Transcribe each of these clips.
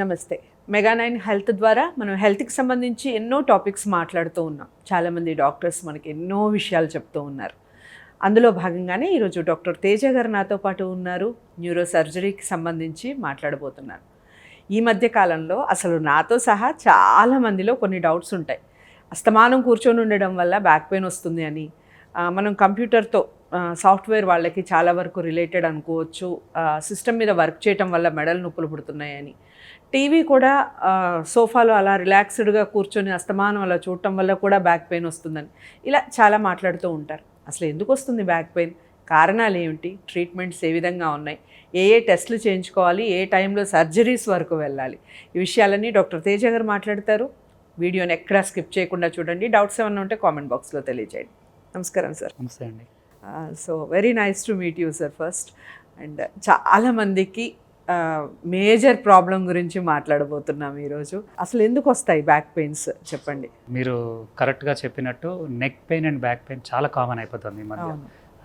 నమస్తే. Mega nine health ద్వారా మనం హెల్త్కి సంబంధించి ఎన్నో టాపిక్స్ మాట్లాడుతూ ఉన్నాం. చాలామంది డాక్టర్స్ మనకి ఎన్నో విషయాలు చెప్తూ ఉన్నారు. అందులో భాగంగానే ఈరోజు డాక్టర్ తేజ గారు నాతో పాటు ఉన్నారు. న్యూరో సర్జరీకి సంబంధించి మాట్లాడబోతున్నారు. ఈ మధ్య కాలంలో అసలు నాతో సహా చాలా మందిలో కొన్ని డౌట్స్ ఉంటాయి. అస్తమానం కూర్చొని ఉండడం వల్ల బ్యాక్ పెయిన్ వస్తుంది అని మనం కంప్యూటర్తో సాఫ్ట్వేర్ వాళ్ళకి చాలా వరకు రిలేటెడ్ అనుకోవచ్చు. సిస్టమ్ మీద వర్క్ చేయటం వల్ల మెడలు నొప్పులు పుడుతున్నాయని టీవీ కూడా సోఫాలో అలా రిలాక్స్డ్గా కూర్చొని అస్తమానం అలా చూడటం వల్ల కూడా బ్యాక్ పెయిన్ వస్తుందని. ఇలా చాలా మాట్లాడుతూ ఉంటారు. అసలు ఎందుకు వస్తుంది బ్యాక్ పెయిన్? కారణాలు ఏమిటి? ట్రీట్మెంట్స్ ఏ విధంగా ఉన్నాయి? ఏ ఏ టెస్టులు చేయించుకోవాలి? ఏ టైంలో సర్జరీస్ వరకు వెళ్ళాలి? ఈ విషయాలన్నీ డాక్టర్ తేజ గారు మాట్లాడతారు. వీడియోని ఎక్కడా స్కిప్ చేయకుండా చూడండి. డౌట్స్ ఏమైనా ఉంటే కామెంట్ బాక్స్లో తెలియజేయండి. నమస్కారం సార్. నమస్తే అండి. So very nice to meet you sir first. And చాలామందికి మేజర్ ప్రాబ్లం గురించి మాట్లాడబోతున్నాం ఈరోజు. అసలు ఎందుకు వస్తాయి బ్యాక్ పెయిన్స్ చెప్పండి. మీరు కరెక్ట్గా చెప్పినట్టు neck pain and back pain చాలా కామన్ అయిపోతుంది ఈ మధ్య.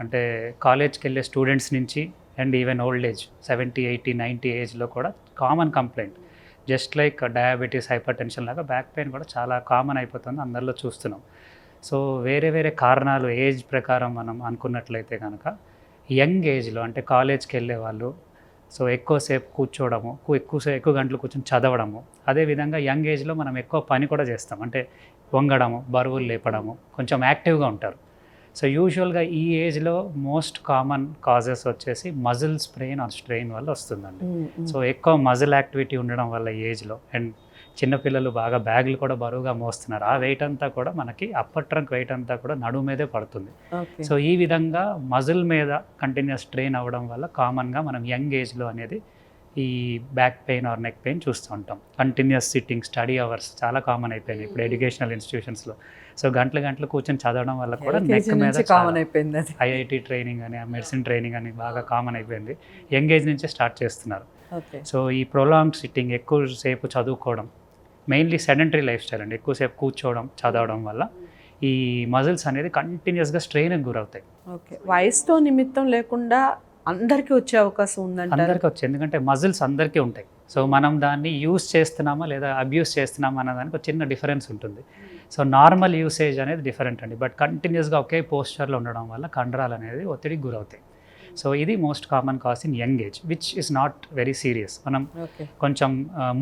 అంటే కాలేజ్కి వెళ్ళే స్టూడెంట్స్ నుంచి and even old age seventy eighty ninety ఏజ్లో కూడా common complaint just like diabetes hypertension లాగా బ్యాక్ పెయిన్ కూడా చాలా కామన్ అయిపోతుంది అందరిలో చూస్తున్నాం. సో వేరే వేరే కారణాలు ఏజ్ ప్రకారం మనం అనుకున్నట్లయితే కనుక యంగ్ ఏజ్లో అంటే కాలేజ్కి వెళ్ళే వాళ్ళు సో ఎక్కువసేపు కూర్చోవడము ఎక్కువసేపు ఎక్కువ గంటలు కూర్చొని చదవడము. అదేవిధంగా యంగ్ ఏజ్లో మనం ఎక్కువ పని కూడా చేస్తాం. అంటే వంగడము బరువులు లేపడము కొంచెం యాక్టివ్గా ఉంటారు. సో యూజువల్గా ఈ ఏజ్లో మోస్ట్ కామన్ కాజెస్ వచ్చేసి మజిల్ స్ప్రెయిన్ ఆర్ స్ట్రెయిన్ వల్ల వస్తుందండి. సో ఎక్కువ మజిల్ యాక్టివిటీ ఉండడం వల్ల ఏజ్లో అండ్ చిన్నపిల్లలు బాగా బ్యాగులు కూడా బరువుగా మోస్తున్నారు. ఆ వెయిట్ అంతా కూడా మనకి అప్పర్ ట్రంక్ వెయిట్ అంతా కూడా నడుము మీదే పడుతుంది. సో ఈ విధంగా మజిల్ మీద కంటిన్యూస్ ట్రైన్ అవ్వడం వల్ల కామన్గా మనం యంగ్ ఏజ్లో అనేది ఈ back pain or neck pain చూస్తూ ఉంటాం. కంటిన్యూస్ సిట్టింగ్ స్టడీ అవర్స్ చాలా కామన్ అయిపోయినాయి ఇప్పుడు ఎడ్యుకేషనల్ ఇన్స్టిట్యూషన్స్లో సో గంటలు గంటలు కూర్చొని చదవడం వల్ల కూడా నెక్ మీద కామన్ అయిపోయింది ఐఐటి ట్రైనింగ్ అని మెడిసిన్ ట్రైనింగ్ అని బాగా కామన్ అయిపోయింది. యంగ్ ఏజ్ నుంచే స్టార్ట్ చేస్తున్నారు. సో ఈ ప్రొలాంగ్ సిట్టింగ్ ఎక్కువసేపు చదువుకోవడం మెయిన్లీ సెడెంటరీ లైఫ్ స్టైల్ అండి. ఎక్కువసేపు కూర్చోవడం చదవడం వల్ల ఈ మజిల్స్ అనేది కంటిన్యూస్గా స్ట్రెయిన్కి గురవుతాయి. ఓకే వయసుతో నిమిత్తం లేకుండా అందరికీ వచ్చే అవకాశం ఉందంటారు? అందరికీ వచ్చి. ఎందుకంటే మజిల్స్ అందరికీ ఉంటాయి. సో మనం దాన్ని యూస్ చేస్తున్నామా లేదా అబ్యూస్ చేస్తున్నామా అన్న దానికి ఒక చిన్న డిఫరెన్స్ ఉంటుంది. సో నార్మల్ యూసేజ్ అనేది డిఫరెంట్ అండి. బట్ కంటిన్యూస్గా ఒకే పోస్చర్లో ఉండడం వల్ల కండరాలు అనేది ఒత్తిడికి గురవుతాయి. సో ఇది most common cause in young age which is not very serious మనం కొంచెం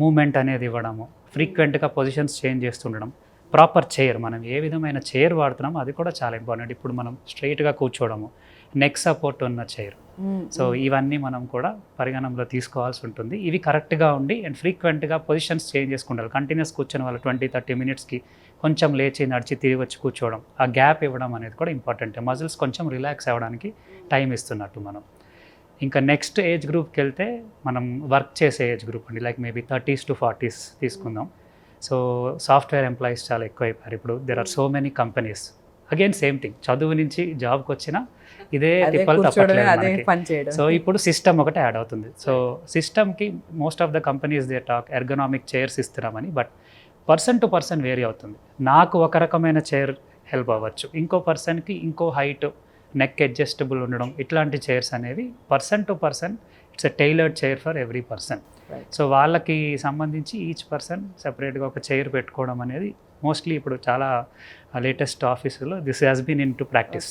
మూమెంట్ అనేది ఇవ్వడము ఫ్రీక్వెంట్గా పొజిషన్స్ చేంజ్ చేస్తుండడం ప్రాపర్ చైర్ మనం ఏ విధమైన చైర్ వాడుతున్నామో అది కూడా చాలా ఇంపార్టెంట్ ఇప్పుడు మనం స్ట్రైట్గా కూర్చోవడము నెక్ సపోర్ట్ ఉన్న చైర్ సో ఇవన్నీ మనం కూడా పరిగణనలో తీసుకోవాల్సి ఉంటుంది. ఇవి కరెక్ట్గా ఉండి అండ్ ఫ్రీక్వెంట్గా పొజిషన్స్ చేంజ్ చేసుకుంటారు. కంటిన్యూస్ కూర్చొని వాళ్ళు ట్వంటీ థర్టీ మినిట్స్కి కొంచెం లేచి నడిచి తిరిగి వచ్చి కూర్చోవడం ఆ గ్యాప్ ఇవ్వడం అనేది కూడా ఇంపార్టెంట్. మజిల్స్ కొంచెం రిలాక్స్ అవ్వడానికి టైం ఇస్తున్నట్టు మనం. ఇంకా నెక్స్ట్ ఏజ్ గ్రూప్కి వెళ్తే మనం వర్క్ చేసే ఏజ్ గ్రూప్ అండి. Like maybe thirties to forties తీసుకుందాం. సో సాఫ్ట్వేర్ ఎంప్లాయీస్ చాలా ఎక్కువైపోయారు. ఇప్పుడు there are so many companies again same thing చదువు నుంచి జాబ్కి వచ్చినా ఇదే తిప్పలు తప్పట్లేదు సో ఇప్పుడు సిస్టమ్ ఒకటి యాడ్ అవుతుంది. సో సిస్టమ్కి most of the companies they talk ergonomic chairs ఇస్తున్నామని but person to person vary అవుతుంది. నాకు ఒక రకమైన చైర్ హెల్ప్ అవ్వచ్చు. ఇంకో పర్సన్కి ఇంకో హైట్ నెక్ అడ్జస్టబుల్ ఉండడం ఇట్లాంటి చైర్స్ అనేవి person to person it's a tailored chair for every person. So వాళ్ళకి సంబంధించి ఈచ్ పర్సన్ సెపరేట్గా ఒక చైర్ పెట్టుకోవడం అనేది మోస్ట్లీ ఇప్పుడు చాలా లేటెస్ట్ ఆఫీసులో this has been into practice.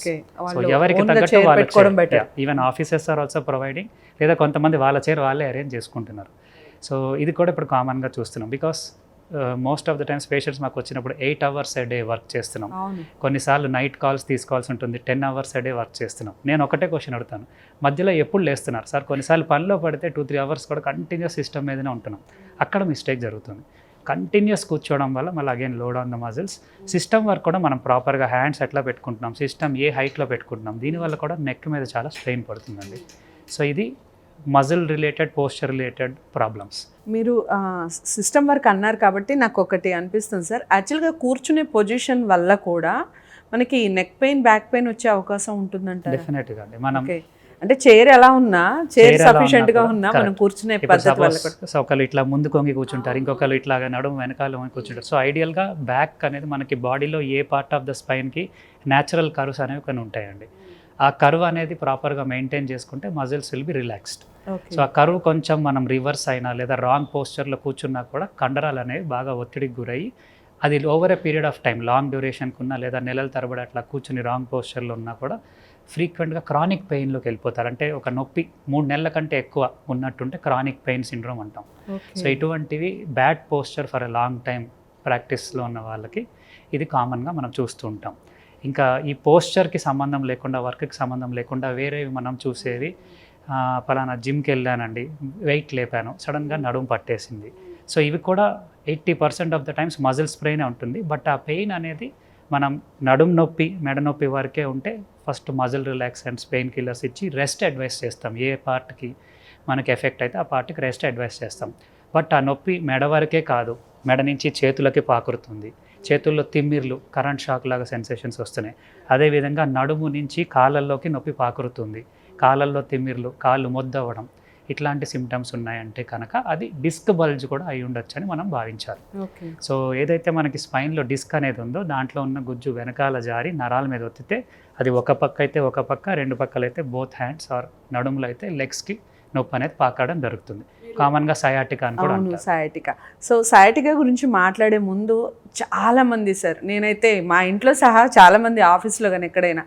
So ఎవరికి తగ్గట్టు వాళ్ళ even officers are also providing లేదా కొంతమంది వాళ్ళ చైర్ వాళ్ళే అరేంజ్ చేసుకుంటున్నారు. సో ఇది కూడా ఇప్పుడు కామన్గా చూస్తున్నాం. Because most of the times patients మాకు వచ్చినప్పుడు eight hours a day work చేస్తున్నాం. కొన్నిసార్లు నైట్ కాల్స్ తీసుకోవాల్సి ఉంటుంది ten hours a day work చేస్తున్నాం. నేను ఒకటే క్వశ్చన్ అడుగుతాను. మధ్యలో ఎప్పుడు లేస్తున్నారు? సార్ కొన్నిసార్లు పనిలో పడితే టూ త్రీ అవర్స్ కూడా కంటిన్యూస్ సిస్టమ్ మీదనే ఉంటున్నాం. అక్కడ మిస్టేక్ జరుగుతుంది. కంటిన్యూస్ కూర్చోవడం వల్ల మళ్ళీ again load on the muscles system work కూడా మనం ప్రాపర్గా హ్యాండ్స్ ఎట్లా పెట్టుకుంటున్నాం? సిస్టమ్ ఏ హైట్లో పెట్టుకుంటున్నాం? దీనివల్ల కూడా నెక్ మీద చాలా స్ట్రెయిన్ పడుతుందండి. సో ఇది muscle related posture related problems. మీరు సిస్టమ్ వర్క్ అన్నారు కాబట్టి నాకు ఒకటి అనిపిస్తుంది సార్. యాక్చువల్గా కూర్చునే పొజిషన్ వల్ల కూడా మనకి నెక్ పెయిన్ బ్యాక్ పెయిన్ వచ్చే అవకాశం ఉంటుందంటారు? డెఫినెట్గా అండి. మనం అంటే చైర్ ఎలా ఉన్నా చైర్ సఫిషియెంట్గా ఉన్నా మనం. కూర్చునే పద్ధతి వల్ల ఒకళ్ళు ఇట్లా ముందు కొంగి కూర్చుంటారు ఇంకొకళ్ళు ఇట్లాగా నడుము వెనకాల వంగి కూర్చుంటారు. సో ఐడియల్గా బ్యాక్ అనేది మనకి బాడీలో ఏ పార్ట్ ఆఫ్ ద స్పైన్కి న్యాచురల్ కర్వ్స్ అనేవి కొన్ని ఉంటాయండి. ఆ కర్వ్ అనేది ప్రాపర్గా మెయింటైన్ చేసుకుంటే muscles will be relaxed so ఆ కర్వ్ కొంచెం మనం రివర్స్ అయినా లేదా రాంగ్ పోస్చర్లో కూర్చున్నా కూడా కండరాలు అనేవి బాగా ఒత్తిడికి గురయ్యి అది over a period of time long డ్యూరేషన్కి ఉన్నా లేదా నెలల తరబడి అట్లా కూర్చుని రాంగ్ పోస్చర్లో ఉన్నా కూడా ఫ్రీక్వెంట్గా క్రానిక్ పెయిన్లోకి వెళ్ళిపోతారు. అంటే ఒక నొప్పి మూడు నెలల కంటే ఎక్కువ ఉన్నట్టుంటే క్రానిక్ పెయిన్ సిండ్రోమ్ అంటాం. సో ఇటువంటివి bad posture for a long time ప్రాక్టీస్లో ఉన్న వాళ్ళకి ఇది కామన్గా మనం చూస్తూ ఉంటాం. ఇంకా ఈ పోస్చర్కి సంబంధం లేకుండా వర్క్కి సంబంధం లేకుండా వేరేవి మనం చూసేవి పలానా జిమ్కి వెళ్ళానండి వెయిట్ లేపాను సడన్గా నడుము పట్టేసింది. సో ఇవి కూడా eighty percent of the times muscle sprain ఉంటుంది బట్ ఆ పెయిన్ అనేది మనం నడుము నొప్పి మెడ నొప్పి వరకే ఉంటే first muscle relaxants pain killers ఇచ్చి రెస్ట్ అడ్వైస్ చేస్తాం. ఏ పార్ట్కి మనకి ఎఫెక్ట్ అయితే ఆ పార్ట్కి రెస్ట్ అడ్వైస్ చేస్తాం. బట్ ఆ నొప్పి మెడ వరకే కాదు మెడ నుంచి చేతులకి పాకురుతుంది. చేతుల్లో తిమ్మిర్లు కరెంట్ షాక్ లాగా సెన్సేషన్స్ వస్తున్నాయి. అదేవిధంగా నడుము నుంచి కాళ్ళల్లోకి నొప్పి పాకురుతుంది. కాళ్ళల్లో తిమ్మిర్లు కాళ్ళు మొద్దవడం ఇట్లాంటి సిమ్టమ్స్ ఉన్నాయంటే కనుక అది డిస్క్ బల్జ్ కూడా అయి ఉండొచ్చు అని మనం భావించాలి. సో ఏదైతే మనకి స్పైన్లో డిస్క్ అనేది ఉందో దాంట్లో ఉన్న గుజ్జు వెనకాల జారి నరాల మీద ఒత్తితే అది ఒక పక్క అయితే ఒక పక్క రెండు పక్కలు అయితే బోత్ హ్యాండ్స్ ఆర్ నడుములో అయితే లెగ్స్కి నొప్పి అనేది పాకడం జరుగుతుంది. కామన్గా సయాటిక్ అని కూడా అవును అంటారు. సయాటికా. సో సయాటికా గురించి మాట్లాడే ముందు చాలా మంది సార్ నేనైతే మా ఇంట్లో సహా చాలా మంది ఆఫీస్లో కానీ ఎక్కడైనా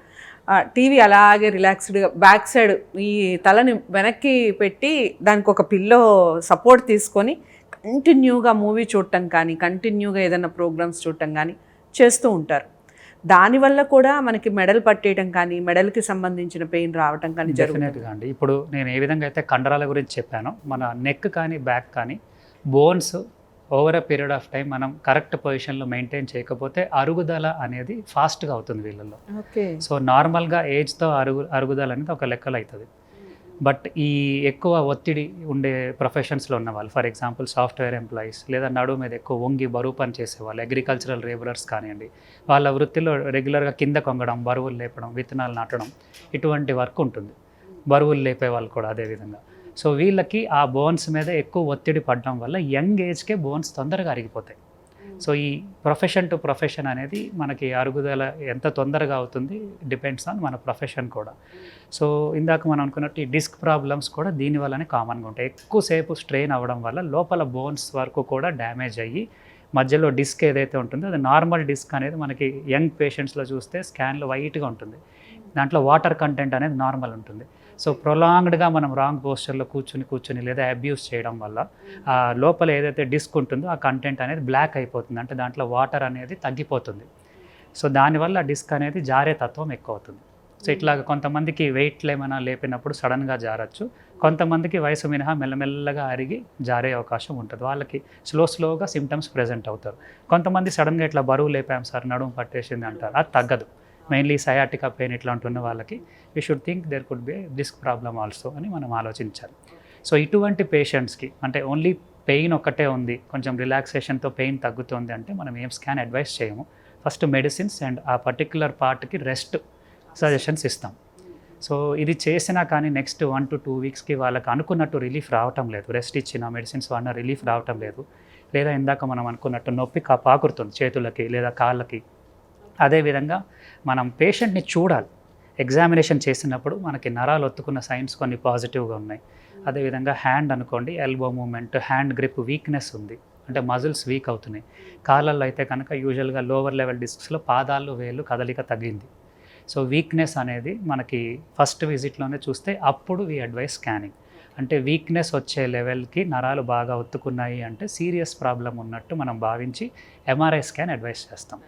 టీవీ అలాగే రిలాక్స్డ్గా బ్యాక్ సైడ్ ఈ తలని వెనక్కి పెట్టి దానికి ఒక పిల్లో సపోర్ట్ తీసుకొని కంటిన్యూగా మూవీ చూడటం కానీ కంటిన్యూగా ఏదైనా ప్రోగ్రామ్స్ చూడటం కానీ చేస్తూ ఉంటారు. దానివల్ల కూడా మనకి మెడల్ పట్టేయడం కానీ మెడల్కి సంబంధించిన పెయిన్ రావటం కానీ జరుగుతుంది. అండి. ఇప్పుడు నేను ఏ విధంగా అయితే కండరాల గురించి చెప్పానో మన నెక్ కానీ బ్యాక్ కానీ bones over a period of time మనం కరెక్ట్ పొజిషన్లో మెయింటైన్ చేయకపోతే అరుగుదల అనేది ఫాస్ట్గా అవుతుంది వీళ్ళల్లో. ఓకే. సో నార్మల్గా ఏజ్తో అరుగు అరుగుదల అనేది ఒక లెక్కలు అవుతుంది బట్ ఈ ఎక్కువ ఒత్తిడి ఉండే ప్రొఫెషన్స్లో ఉన్న వాళ్ళు ఫర్ ఎగ్జాంపుల్ సాఫ్ట్వేర్ ఎంప్లాయీస్ లేదా నడువు మీద ఎక్కువ వంగి బరువు పని చేసేవాళ్ళు అగ్రికల్చరల్ లేబరర్స్ కానివ్వండి వాళ్ళ వృత్తిలో రెగ్యులర్గా కింద కొంగడం బరువులు లేపడం విత్తనాలు నాటడం ఇటువంటి వర్క్ ఉంటుంది. బరువులు లేపే వాళ్ళు కూడా అదేవిధంగా సో వీళ్ళకి ఆ బోన్స్ మీద ఎక్కువ ఒత్తిడి పడడం వల్ల యంగ్ ఏజ్కే బోన్స్ తొందరగా అరిగిపోతాయి. సో ఈ ప్రొఫెషన్ టు ప్రొఫెషన్ అనేది మనకి అరుగుదల ఎంత తొందరగా అవుతుంది డిపెండ్స్ ఆన్ మన ప్రొఫెషన్ కూడా. సో ఇందాక మనం అనుకున్నట్టు ఈ డిస్క్ ప్రాబ్లమ్స్ కూడా దీని వల్లనే కామన్గా ఉంటాయి. ఎక్కువసేపు స్ట్రెయిన్ అవ్వడం వల్ల లోపల బోన్స్ వరకు కూడా డ్యామేజ్ అయ్యి మధ్యలో డిస్క్ ఏదైతే ఉంటుందో అది నార్మల్ డిస్క్ అనేది మనకి యంగ్ పేషెంట్స్లో చూస్తే స్కాన్లో వైట్గా ఉంటుంది. దాంట్లో వాటర్ కంటెంట్ అనేది నార్మల్ ఉంటుంది. సో ప్రొలాంగ్డ్గా మనం రాంగ్ పోస్చర్లో కూర్చుని కూర్చుని లేదా అబ్యూస్ చేయడం వల్ల లోపల ఏదైతే డిస్క్ ఉంటుందో ఆ కంటెంట్ అనేది బ్లాక్ అయిపోతుంది. అంటే దాంట్లో వాటర్ అనేది తగ్గిపోతుంది. సో దానివల్ల డిస్క్ అనేది జారే తత్వం ఎక్కువ అవుతుంది సో ఇట్లా కొంతమందికి వెయిట్లు ఏమైనా లేపినప్పుడు సడన్గా జారచ్చు. కొంతమందికి వయసు మినహా మెల్లమెల్లగా అరిగి జారే అవకాశం ఉంటుంది. వాళ్ళకి స్లో స్లోగా సిమ్టమ్స్ ప్రెజెంట్ అవుతారు. కొంతమంది సడన్గా ఇట్లా బరువు లేపాం సార్ నడుము పట్టేసింది అంటారు. అది తగ్గదు. మెయిన్లీ సయాటికా పెయిన్ ఇట్లాంటి ఉన్న వాళ్ళకి we should think there could be disc problem also అని మనం ఆలోచించాలి. సో ఇటువంటి పేషెంట్స్కి అంటే ఓన్లీ పెయిన్ ఒక్కటే ఉంది కొంచెం రిలాక్సేషన్తో పెయిన్ తగ్గుతుంది అంటే మనం ఏం స్కాన్ అడ్వైస్ చేయము. ఫస్ట్ మెడిసిన్స్ అండ్ ఆ పర్టిక్యులర్ పార్ట్కి రెస్ట్ సజెషన్స్ ఇస్తాం. సో ఇది చేసినా కానీ నెక్స్ట్ వన్ టు టూ వీక్స్కి వాళ్ళకి అనుకున్నట్టు రిలీఫ్ రావటం లేదు. రెస్ట్ ఇచ్చిన మెడిసిన్స్ వాడిన రిలీఫ్ రావటం లేదు. లేదా ఇందాక మనం అనుకున్నట్టు నొప్పి కా పాకురుతుంది చేతులకి లేదా కాళ్ళకి. అదేవిధంగా మనం పేషెంట్ని చూడాలి. ఎగ్జామినేషన్ చేసినప్పుడు మనకి నరాలు ఒత్తుకున్న సైన్స్ కొన్ని పాజిటివ్గా ఉన్నాయి. అదేవిధంగా హ్యాండ్ అనుకోండి elbow movement hand grip weakness ఉంది. అంటే మజిల్స్ వీక్ అవుతున్నాయి. కాళ్ళల్లో అయితే కనుక యూజువల్గా లోవర్ లెవెల్ డిస్క్స్లో పాదాలు వేలు కదలిక తగ్గింది. సో వీక్నెస్ అనేది మనకి ఫస్ట్ విజిట్లోనే చూస్తే అప్పుడు వి అడ్వైస్ స్కానింగ్ అంటే వీక్నెస్ వచ్చే లెవెల్కి నరాలు బాగా ఒత్తుకున్నాయి అంటే సీరియస్ ప్రాబ్లం ఉన్నట్టు మనం భావించి ఎంఆర్ఐ స్కాన్ అడ్వైస్ చేస్తాం.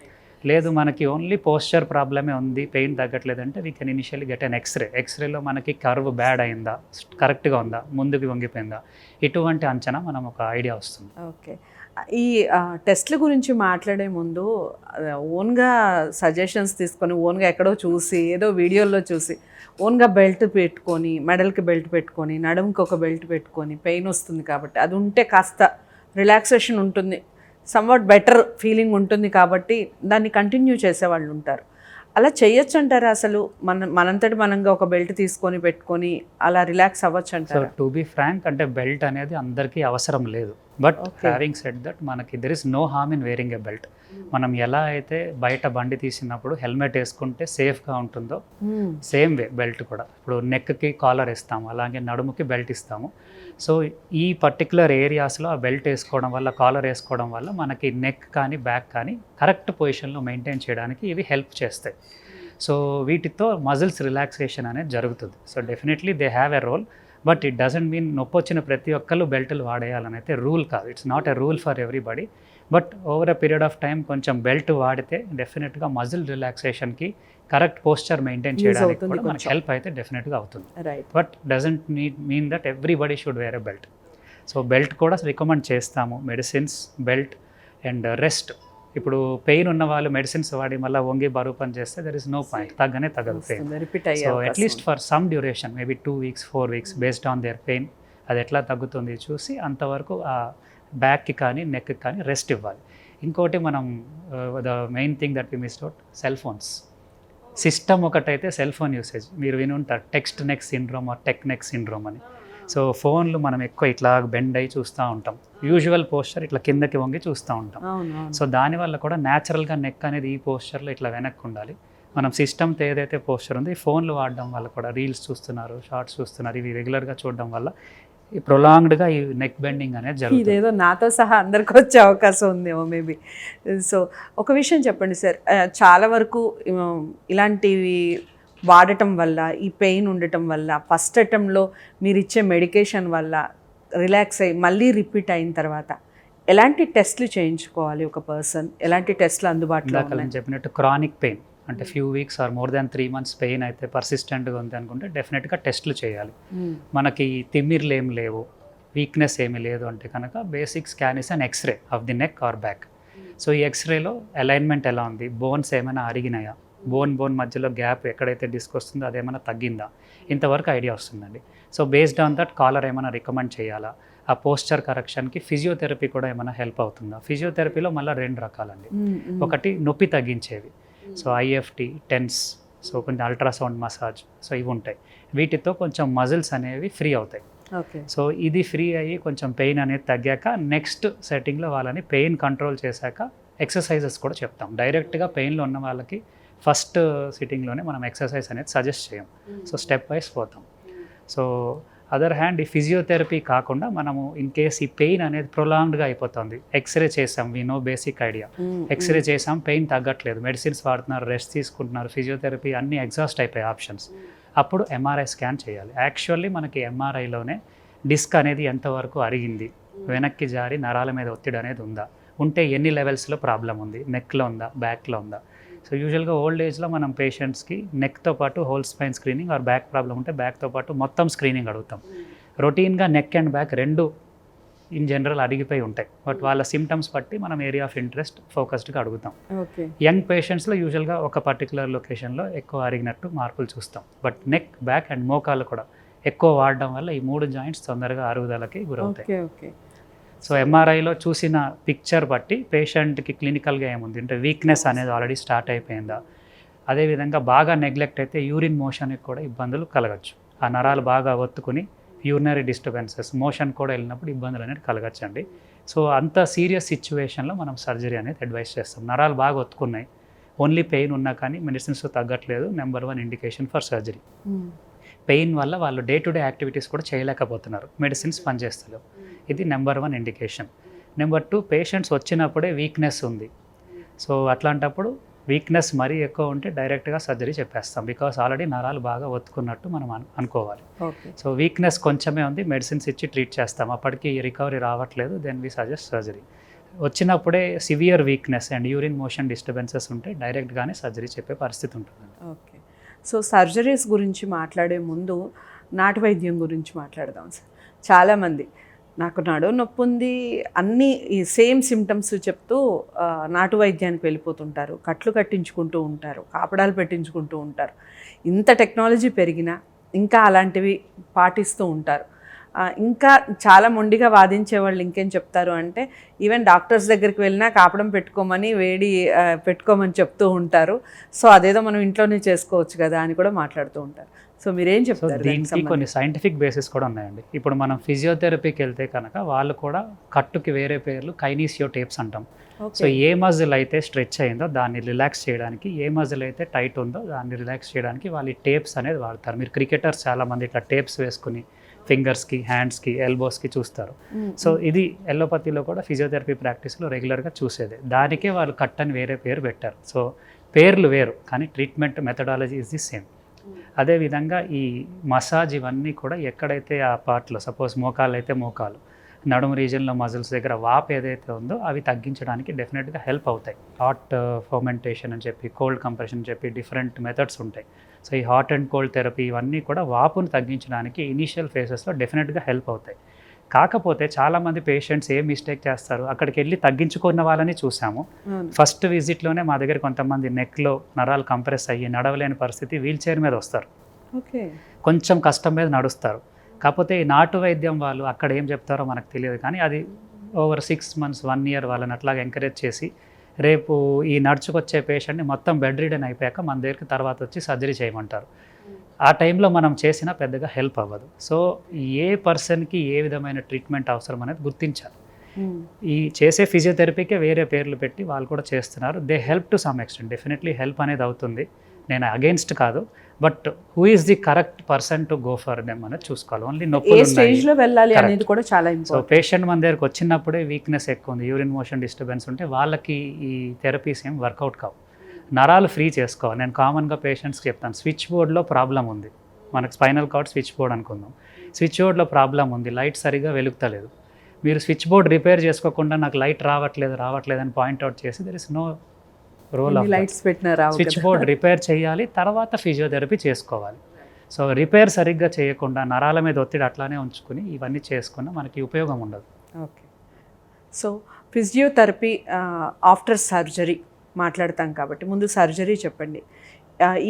లేదు మనకి ఓన్లీ పోస్చర్ ప్రాబ్లమే ఉంది pain తగ్గట్లేదంటే we can initially get an x ray ఎక్స్రేలో మనకి కర్వ్ బ్యాడ్ అయిందా? కరెక్ట్గా ఉందా? ముందుకు వంగిపోయిందా? ఇటువంటి అంచనా మనం ఒక ఐడియా వస్తుంది. ఓకే. ఈ టెస్ట్ల గురించి మాట్లాడే ముందు ఓన్గా సజెషన్స్ తీసుకొని ఓన్గా ఎక్కడో చూసి ఏదో వీడియోల్లో చూసి ఓన్గా బెల్ట్ పెట్టుకొని మెడల్కి బెల్ట్ పెట్టుకొని నడుముకి ఒక బెల్ట్ పెట్టుకొని పెయిన్ వస్తుంది కాబట్టి అది ఉంటే కాస్త రిలాక్సేషన్ ఉంటుంది. సమ్వాట్ బెటర్ ఫీలింగ్ ఉంటుంది కాబట్టి దాన్ని కంటిన్యూ చేసేవాళ్ళు ఉంటారు. అలా చేయొచ్చు అంటారా అసలు? మన మనంతటి మనంగా ఒక బెల్ట్ తీసుకొని పెట్టుకొని అలా రిలాక్స్ అవ్వచ్చు అంటారు టు బి ఫ్రాంక్ అంటే బెల్ట్ అనేది అందరికీ అవసరం లేదు. బట్. హ్యావింగ్ సెట్ దట్ మనకి there is no harm in wearing a belt మనం ఎలా అయితే బయట బండి తీసినప్పుడు హెల్మెట్ వేసుకుంటే సేఫ్గా ఉంటుందో. సేమ్ వే బెల్ట్ కూడా. ఇప్పుడు నెక్కి కాలర్ ఇస్తాము అలాగే నడుముకి బెల్ట్ ఇస్తాము. సో ఈ పర్టికులర్ ఏరియాస్లో ఆ బెల్ట్ వేసుకోవడం వల్ల కాలర్ వేసుకోవడం వల్ల మనకి నెక్ కానీ బ్యాక్ కానీ కరెక్ట్ పొజిషన్లో మెయింటైన్ చేయడానికి ఇవి హెల్ప్ చేస్తాయి. సో వీటితో మజిల్స్ రిలాక్సేషన్ అనేది జరుగుతుంది. So definitely they have a role but it doesn't mean నొప్పి వచ్చిన ప్రతి ఒక్కళ్ళు బెల్ట్లు వాడేయాలని అయితే రూల్ కాదు. It's not a rule for everybody but over a period of time కొంచెం బెల్ట్ వాడితే డెఫినెట్గా మజిల్ రిలాక్సేషన్కి కరెక్ట్ పోస్చర్ మెయింటైన్ చేయడానికి కూడా మనకి. హెల్ప్ అయితే డెఫినెట్గా అవుతుంది. Right but doesn't need mean that everybody should wear a belt so belt కూడా రికమెండ్ చేస్తాము. మెడిసిన్స్ బెల్ట్ అండ్ రెస్ట్ ఇప్పుడు పెయిన్ ఉన్న వాళ్ళు మెడిసిన్స్ వాడి మళ్ళీ వంగి బరువు పని చేస్తే దర్ ఇస్ నో పాయింట్ తగ్గనే తగ్గదు పెయిన్. రిపీట్ అయ్యే so at least. For some duration maybe two weeks four weeks based on their pain అది ఎట్లా తగ్గుతుంది చూసి అంతవరకు ఆ బ్యాక్కి కానీ నెక్కి కానీ రెస్ట్ ఇవ్వాలి. ఇంకోటి మనం the main thing that we miss out cell phones system ఒకటైతే సెల్ ఫోన్ యూసేజ్ మీరు విని ఉంటారు text neck syndrome or tech neck syndrome అని. సో ఫోన్లు మనం ఎక్కువ ఇట్లా బెండ్ అయి చూస్తూ ఉంటాం. యూజువల్ పోస్చర్ ఇట్లా కిందకి వంగి చూస్తూ ఉంటాం. సో దానివల్ల కూడా న్యాచురల్గా నెక్ అనేది ఈ పోస్చర్లో ఇట్లా వెనక్కి ఉండాలి. మనం సిస్టమ్తో ఏదైతే పోస్చర్ ఉందో ఈ ఫోన్లు వాడడం వల్ల కూడా రీల్స్ చూస్తున్నారు షార్ట్స్ చూస్తున్నారు ఇవి రెగ్యులర్గా చూడడం వల్ల ఈ ప్రొలాంగ్డ్గా ఈ నెక్ బెండింగ్ అనేది జరుగుతుంది. ఇదేదో నాతో సహా అందరికి వచ్చే అవకాశం ఉందేమో మేబీ. సో ఒక విషయం చెప్పండి సార్. చాలా వరకు ఇలాంటివి వాడటం వల్ల ఈ పెయిన్ ఉండటం వల్ల ఫస్ట్ అటెంప్ట్లో మీరు ఇచ్చే మెడికేషన్ వల్ల రిలాక్స్ అయ్యి మళ్ళీ రిపీట్ అయిన తర్వాత ఎలాంటి టెస్ట్లు చేయించుకోవాలి ఒక పర్సన్? ఎలాంటి టెస్ట్లు అందుబాటులో చెప్పినట్టు క్రానిక్ పెయిన్ అంటే few weeks or more than three months pain అయితే పర్సిస్టెంట్గా ఉంది అనుకుంటే డెఫినెట్గా టెస్ట్లు చేయాలి. మ్మ్. మనకి తిమ్మిర్లు ఏమి లేవు వీక్నెస్ ఏమీ లేదు అంటే కనుక basic scan is an x ray of the neck or back so ఈ ఎక్స్రేలో అలైన్మెంట్ ఎలా ఉంది? బోన్స్ ఏమైనా అరిగినాయా బోన్ బోన్ మధ్యలో గ్యాప్ ఎక్కడైతే డిస్క్ వస్తుందో అదేమైనా తగ్గిందా? ఇంతవరకు ఐడియా వస్తుందండి. So based on that collar ఏమైనా రికమెండ్ చేయాలా? ఆ పోస్చర్ కరెక్షన్కి ఫిజియోథెరపీ కూడా ఏమైనా హెల్ప్ అవుతుందా? ఫిజియోథెరపీలో మళ్ళీ రెండు రకాలండి. ఒకటి నొప్పి తగ్గించేవి. సో ఐఎఫ్టి టెన్స్ సో కొంచెం అల్ట్రాసౌండ్ మసాజ్ సో ఇవి ఉంటాయి. వీటితో కొంచెం మజిల్స్ అనేవి ఫ్రీ అవుతాయి. ఓకే. సో ఇది ఫ్రీ అయ్యి కొంచెం పెయిన్ అనేది తగ్గాక నెక్స్ట్ సెట్టింగ్లో వాళ్ళని పెయిన్ కంట్రోల్ చేశాక ఎక్సర్సైజెస్ కూడా చెప్తాం. డైరెక్ట్గా పెయిన్లో ఉన్న వాళ్ళకి ఫస్ట్ సిట్టింగ్లోనే మనం ఎక్సర్సైజ్ అనేది సజెస్ట్ చేయం. సో స్టెప్ వైజ్ పోతాం. సో అదర్ హ్యాండ్ ఈ ఫిజియోథెరపీ కాకుండా మనము ఇన్ కేస్ ఈ పెయిన్ అనేది ప్రొలాంగ్డ్గా అయిపోతుంది. ఎక్స్రే చేసాం we know basic idea x ray చేసాం పెయిన్ తగ్గట్లేదు. మెడిసిన్స్ వాడుతున్నారు రెస్ట్ తీసుకుంటున్నారు ఫిజియోథెరపీ అన్నీ ఎగ్జాస్ట్ అయిపోయాయి ఆప్షన్స్. అప్పుడు ఎంఆర్ఐ స్కాన్ చేయాలి. యాక్చువల్లీ మనకి ఎంఆర్ఐలోనే డిస్క్ అనేది ఎంతవరకు అరిగింది? వెనక్కి జారి నరాల మీద ఒత్తిడి అనేది ఉందా? ఉంటే ఎన్ని లెవెల్స్లో ప్రాబ్లం ఉంది? నెక్లో ఉందా? బ్యాక్లో ఉందా? సో యూజువల్గా ఓల్డ్ ఏజ్లో మనం పేషెంట్స్కి నెక్తో పాటు whole spine screening or back problem ఉంటే బ్యాక్తో పాటు మొత్తం స్క్రీనింగ్ అడుగుతాం. రొటీన్గా నెక్ అండ్ బ్యాక్ రెండు ఇన్ జనరల్ అరిగిపోయి ఉంటాయి. బట్ వాళ్ళ సిమ్టమ్స్ బట్టి మనం ఏరియా ఆఫ్ ఇంట్రెస్ట్ ఫోకస్డ్గా అడుగుతాం. యంగ్ పేషెంట్స్లో యూజువల్గా ఒక పర్టికులర్ లొకేషన్లో ఎక్కువ అరిగినట్టు మార్పులు చూస్తాం. బట్ నెక్ బ్యాక్ అండ్ మోకాలు కూడా ఎక్కువ వాడడం వల్ల ఈ మూడు జాయింట్స్ తొందరగా అరుగుదలకి గురవుతాయి. సో ఎంఆర్ఐలో చూసిన పిక్చర్ బట్టి పేషెంట్కి క్లినికల్గా ఏముంది? అంటే వీక్నెస్ అనేది ఆల్రెడీ స్టార్ట్ అయిపోయిందా? అదేవిధంగా బాగా నెగ్లెక్ట్ అయితే యూరిన్ మోషన్కి కూడా ఇబ్బందులు కలగచ్చు. ఆ నరాలు బాగా ఒత్తుకుని యూరినరీ డిస్టర్బెన్సెస్ మోషన్ కూడా వెళ్ళినప్పుడు ఇబ్బందులు అనేది కలగచ్చండి. సో అంత సీరియస్ సిచ్యువేషన్లో మనం సర్జరీ అనేది అడ్వైస్ చేస్తాం. నరాలు బాగా ఒత్తుకున్నాయి. ఓన్లీ పెయిన్ ఉన్నా కానీ మెడిసిన్స్ తగ్గట్లేదు. Number one indication for surgery pain వల్ల వాళ్ళు డే టు డే యాక్టివిటీస్ కూడా చేయలేకపోతున్నారు. మెడిసిన్స్ పనిచేస్తలేవు. ఇది number one indication. Number two patients వచ్చినప్పుడే వీక్నెస్ ఉంది. సో అట్లాంటప్పుడు వీక్నెస్ మరీ ఎక్కువ ఉంటే డైరెక్ట్గా సర్జరీ చెప్పేస్తాం. బికాస్ ఆల్రెడీ నరాలు బాగా ఒత్తుకున్నట్టు మనం అను- అనుకోవాలి. సో వీక్నెస్ కొంచెమే ఉంది. మెడిసిన్స్ ఇచ్చి ట్రీట్ చేస్తాం. అప్పటికి రికవరీ రావట్లేదు. Then we suggest surgery. వచ్చినప్పుడే severe weakness and urine motion disturbances ఉంటే డైరెక్ట్గానే సర్జరీ చెప్పే పరిస్థితి ఉంటుంది ఓకే. సో సర్జరీస్ గురించి మాట్లాడే ముందు నాటు వైద్యం గురించి మాట్లాడదాం సార్. చాలామంది నాకు నడు నొప్పి ఉంది అన్నీ ఈ సేమ్ సిమ్టమ్స్ చెప్తూ నాటు వైద్యానికి వెళ్ళిపోతుంటారు కట్లు కట్టించుకుంటూ ఉంటారు కాపడాలు పెట్టించుకుంటూ ఉంటారు. ఇంత టెక్నాలజీ పెరిగినా ఇంకా అలాంటివి పాటిస్తూ ఉంటారు. ఇంకా చాలా మొండిగా వాదించే వాళ్ళు ఇంకేం చెప్తారు అంటే ఈవెన్ డాక్టర్స్ దగ్గరికి వెళ్ళినా కాపడం పెట్టుకోమని వేడి పెట్టుకోమని చెప్తూ ఉంటారు. సో అదేదో మనం ఇంట్లోనే చేసుకోవచ్చు కదా అని కూడా మాట్లాడుతూ ఉంటారు. సో మీరేం చెప్తారు దానికి కొన్ని? సైంటిఫిక్ బేసిస్ కూడా ఉన్నాయండి. ఇప్పుడు మనం ఫిజియోథెరపీకి వెళ్తే కనుక వాళ్ళు కూడా కట్టుకి వేరే పేర్లు కైనీసియో టేప్స్ అంటాం. సో ఏ మజిల్ అయితే స్ట్రెచ్ అయిందో దాన్ని రిలాక్స్ చేయడానికి ఏ మజిల్ అయితే టైట్ ఉందో దాన్ని రిలాక్స్ చేయడానికి వాళ్ళు టేప్స్ అనేది వాడతారు. మీరు క్రికెటర్స్ చాలామంది ఇట్లా టేప్స్ వేసుకుని ఫింగర్స్కి హ్యాండ్స్కి ఎల్బోస్కి చూస్తారు. సో ఇది ఎల్లోపతిలో కూడా ఫిజియోథెరపీ ప్రాక్టీస్లో రెగ్యులర్గా చూసేది. దానికే వాళ్ళు కట్ అని వేరే పేరు పెట్టారు. సో పేర్లు వేరు కానీ treatment methodology is the same. అదేవిధంగా ఈ మసాజ్ ఇవన్నీ కూడా ఎక్కడైతే ఆ పార్ట్లో సపోజ్ మోకాలు అయితే మోకాలు నడుము రీజన్లో మజిల్స్ దగ్గర వాప్ ఏదైతే ఉందో అవి తగ్గించడానికి డెఫినెట్గా హెల్ప్ అవుతాయి. హాట్ ఫర్మెంటేషన్ అని చెప్పి కోల్డ్ కంప్రెషన్ అని చెప్పి డిఫరెంట్ మెథడ్స్ ఉంటాయి. సో ఈ హాట్ అండ్ కోల్డ్ థెరపీ ఇవన్నీ కూడా వాపును తగ్గించడానికి ఇనీషియల్ ఫేసెస్లో డెఫినెట్గా హెల్ప్ అవుతాయి. కాకపోతే చాలామంది పేషెంట్స్ ఏం మిస్టేక్ చేస్తారు? అక్కడికి వెళ్ళి తగ్గించుకున్న వాళ్ళని చూసాము. ఫస్ట్ విజిట్లోనే మా దగ్గర కొంతమంది నెక్లో నరాలు కంప్రెస్ అయ్యి నడవలేని పరిస్థితి వీల్ చైర్ మీద వస్తారు. ఓకే. కొంచెం కష్టం మీద నడుస్తారు. కాకపోతే ఈ నాటు వైద్యం వాళ్ళు అక్కడ ఏం చెప్తారో మనకు తెలియదు. కానీ అది over six months one year వాళ్ళని అట్లాగా ఎంకరేజ్ చేసి రేపు ఈ నడుచుకొచ్చే పేషెంట్ని మొత్తం బెడ్ రీడన్ అయిపోయాక మన దగ్గరికి తర్వాత వచ్చి సర్జరీ చేయమంటారు. ఆ టైంలో మనం చేసినా పెద్దగా హెల్ప్ అవ్వదు. సో ఏ పర్సన్కి ఏ విధమైన ట్రీట్మెంట్ అవసరం అనేది గుర్తించాలి. మ్మ్. ఈ చేసే ఫిజియోథెరపీకే వేరే పేర్లు పెట్టి వాళ్ళు కూడా చేస్తున్నారు. They help to some extent definitely help అనేది అవుతుంది. నేను అగేన్స్ట్ కాదు. But who is the correct person to go for them అనేది చూసుకోవాలి. ఓన్లీ ఉన్నాయి స్టేజ్లో వెళ్ళాలి. అనేది కూడా చాలా సో పేషెంట్ మన దగ్గరకు వచ్చినప్పుడే వీక్నెస్ ఎక్కువ ఉంది. యూరిన్ మోషన్ డిస్టర్బెన్స్ ఉంటే వాళ్ళకి ఈ థెరపీస్ ఏం వర్కౌట్ కావు. నరాలు ఫ్రీ చేసుకోవాలి. నేను కామన్గా పేషెంట్స్కి చెప్తాను. స్విచ్ బోర్డ్లో ప్రాబ్లం ఉంది. మనకు స్పైనల్ కార్డ్ స్విచ్ బోర్డ్ అనుకుందాం. స్విచ్ బోర్డ్లో ప్రాబ్లం ఉంది. లైట్ సరిగా వెలుగుతలేదు. మీరు స్విచ్ బోర్డ్ రిపేర్ చేసుకోకుండా నాకు లైట్ రావట్లేదు రావట్లేదు అని పాయింట్అవుట్ చేసి there is no role of lights పెట్టిన రావు స్విచ్. బోర్డ్ రిపేర్ చేయాలి తర్వాత ఫిజియోథెరపీ చేసుకోవాలి. సో రిపేర్ సరిగ్గా చేయకుండా నరాల మీద ఒత్తిడి అట్లానే ఉంచుకుని ఇవన్నీ చేసుకున్నా మనకి ఉపయోగం ఉండదు. Okay so physiotherapy after surgery మాట్లాడతాం కాబట్టి ముందు సర్జరీ చెప్పండి.